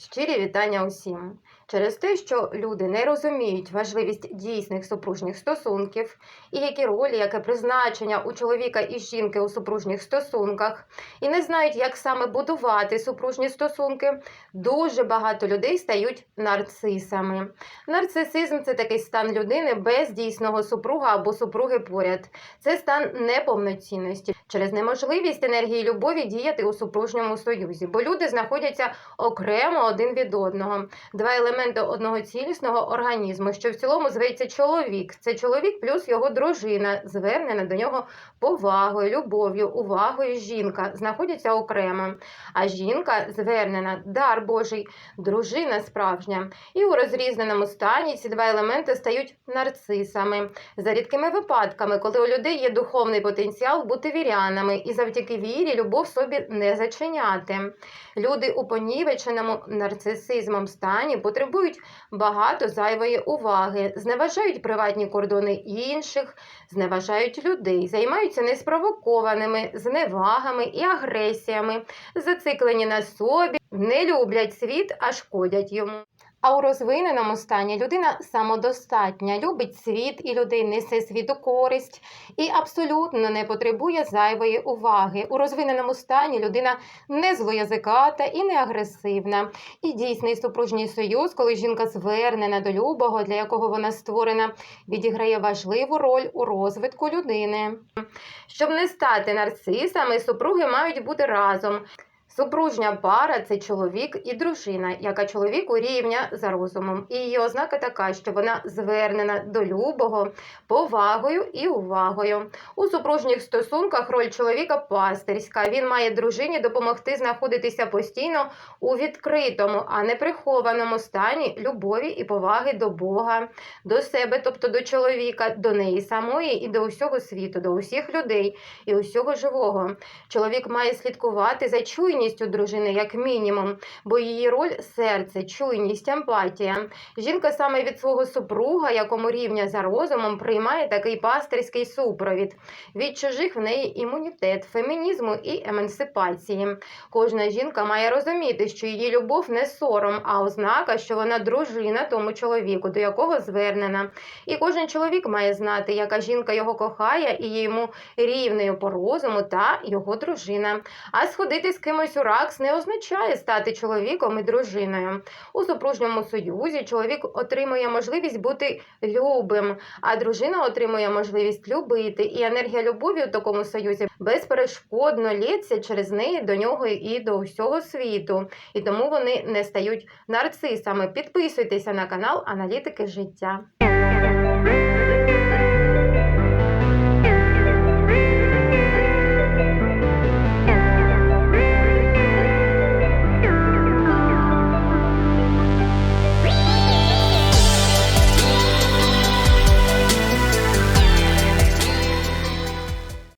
Щирі вітання усім. Через те, що люди не розуміють важливість дійсних супружніх стосунків і які ролі, яке призначення у чоловіка і жінки у супружніх стосунках, і не знають, як саме будувати супружні стосунки, дуже багато людей стають нарцисами. Нарцисизм це такий стан людини без дійсного супруга або супруги поряд. Це стан неповноцінності через неможливість енергії любові діяти у супружньому союзі, бо люди знаходяться окремо один від одного. Два елементи одного цілісного організму, що в цілому зветься чоловік. Це чоловік плюс його дружина, звернена до нього повагою, любов'ю, увагою. Жінка знаходяться окремо. А жінка звернена, дар Божий, дружина справжня. І у розрізненому стані ці два елементи стають нарцисами. За рідкими випадками, коли у людей є духовний потенціал бути вірянами, і завдяки вірі любов собі не зачиняти. Люди у понівеченому нарцисизмом стані потребують багато зайвої уваги, зневажають приватні кордони інших, зневажають людей, займаються неспровокованими зневагами і агресіями, зациклені на собі, не люблять світ, а шкодять йому. А у розвиненому стані людина самодостатня, любить світ і людей несе світу користь і абсолютно не потребує зайвої уваги. У розвиненому стані людина не злоязиката і не агресивна. І дійсний супружній союз, коли жінка звернена до любого, для якого вона створена, відіграє важливу роль у розвитку людини. Щоб не стати нарцисами, супруги мають бути разом. Супружня пара це чоловік і дружина, яка чоловіку рівня за розумом. І її ознака така, що вона звернена до любого повагою і увагою. У супружніх стосунках роль чоловіка пастирська. Він має дружині допомогти знаходитися постійно у відкритому, а не прихованому стані любові і поваги до Бога, до себе, тобто до чоловіка, до неї самої і до усього світу, до усіх людей і усього живого. Чоловік має слідкувати за чуйністю дружини, як мінімум, бо її роль серце, чуйність, емпатія. Жінка саме від свого супруга, якому рівня за розумом, приймає такий пастирський супровід. Від чужих в неї імунітет, фемінізму і емансипації. Кожна жінка має розуміти, що її любов не сором, а ознака, що вона дружина тому чоловіку, до якого звернена. І кожен чоловік має знати, яка жінка його кохає і йому рівною по розуму та його дружина. А сходити з кимось у ракс не означає стати чоловіком і дружиною. У супружньому союзі чоловік отримує можливість бути любим, а дружина отримує можливість любити. І енергія любові у такому союзі безперешкодно лється через неї до нього і до усього світу. І тому вони не стають нарцисами. Підписуйтеся на канал Аналітики життя.